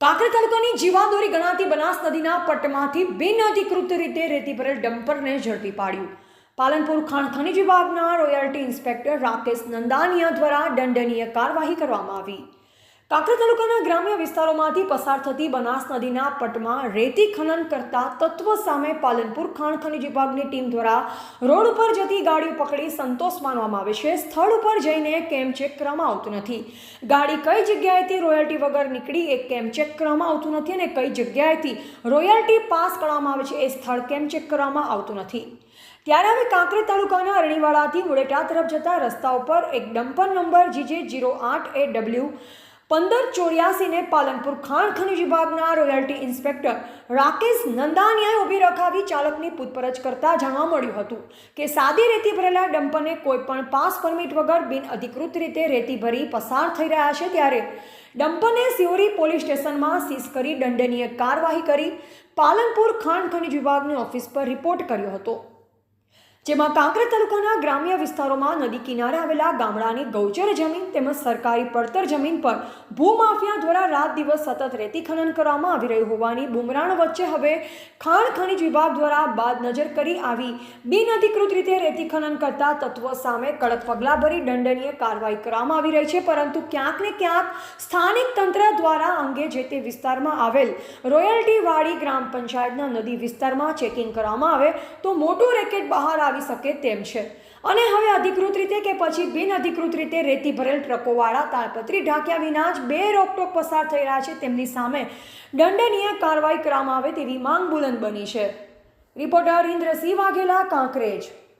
કાંકરેજ તાલુકાની જીવાદોરી ગણાતી બનાસ નદીના પટમાંથી બિનઅધિકૃત રીતે રેતી ભરેલ ડમ્પરને ઝડપી પાડ્યું. પાલનપુર ખાણ ખનિજ વિભાગના રોયલ્ટી ઇન્સ્પેક્ટર રાકેશ નંદાનિયા દ્વારા દંડનીય કાર્યવાહી કરવામાં આવી. કાંકરેજ તાલુકાના ગ્રામ્ય વિસ્તારોમાંથી પસાર થતી બનાસ નદીના પટમાં રેતી ખનન કરતા તત્વ સામે પાલનપુર ખાણ ખનિજ વિભાગની ટીમ દ્વારા રોડ ઉપર જતી ગાડીઓ પકડી સંતોષ માનવામાં આવે છે. સ્થળ ઉપર જઈને કેમ ચેક કરવામાં આવતું નથી. ગાડી કઈ જગ્યાએથી રોયલ્ટી વગર નીકળી એ કેમ ચેક કરવામાં આવતું નથી અને કઈ જગ્યાએથી રોયલ્ટી પાસ કરવામાં આવે છે એ સ્થળ કેમ ચેક કરવામાં આવતું નથી. ત્યારે હવે કાંકરેજ તાલુકાના અરણીવાડાથી મુડેટા તરફ જતા રસ્તા ઉપર એક ડમ્પર નંબર જીજે જીરો આઠ એ ડબલ્યુ પંદર ચોર્યાસીને પાલનપુર ખાણ ખનિજ વિભાગના રોયલ્ટી ઇન્સ્પેક્ટર રાકેશ નંદાનિયાએ ઊભી રખાવી ચાલકની પૂછપરછ કરતા જાણવા મળ્યું હતું કે સાદી રેતી ભરેલા ડમ્પરને કોઈપણ પાસ પરમિટ વગર બિનઅધિકૃત રીતે રેતી ભરી પસાર થઈ રહ્યા છે ત્યારે ડમ્પરને સિયોરી પોલીસ સ્ટેશનમાં સીઝ કરી દંડનીય કાર્યવાહી કરી પાલનપુર ખાણ ખનિજ વિભાગની ઓફિસ પર રિપોર્ટ કર્યો હતો. જેમાં કાંકરા તાલુકાના ગ્રામ્ય વિસ્તારોમાં નદી કિનારે આવેલા ગામડાની ગૌચર જમીન તેમજ સરકારી પડતર જમીન પર ભૂમાફિયા દ્વારા રાત દિવસ સતત રેતી ખનન કરવામાં આવી રહ્યું હોવાની બુમરાણ વચ્ચે હવે ખાણ ખનિજ વિભાગ દ્વારા બાદ નજર કરી આવી બિનઅધિકૃત રીતે રેતી ખનન કરતા તત્વો સામે કડક પગલાં ભરી દંડનીય કાર્યવાહી કરવામાં આવી રહી છે, પરંતુ ક્યાંક ને ક્યાંક સ્થાનિક તંત્ર દ્વારા અંગે જે તે વિસ્તારમાં આવેલ રોયલ્ટી વાડી ગ્રામ પંચાયતના નદી વિસ્તારમાં ચેકિંગ કરવામાં આવે તો મોટું રેકેટ બહાર આવી શકે તેમ છે. અને હવે અધિકૃત રીતે કે પછી બિનઅધિકૃત રીતે રેતી ભરેલ ટ્રકોવાળા તાળપત્રી ઢાંક્યા વિના જ બે રોકટોક પસાર થઈ રહ્યા છે. તેમની સામે દંડનીય કાર્યવાહી કરવામાં આવે તેવી માંગ બુલંદ બની છે. રિપોર્ટર ઇન્દ્રસિંહ વાઘેલા, કાંકરેજ.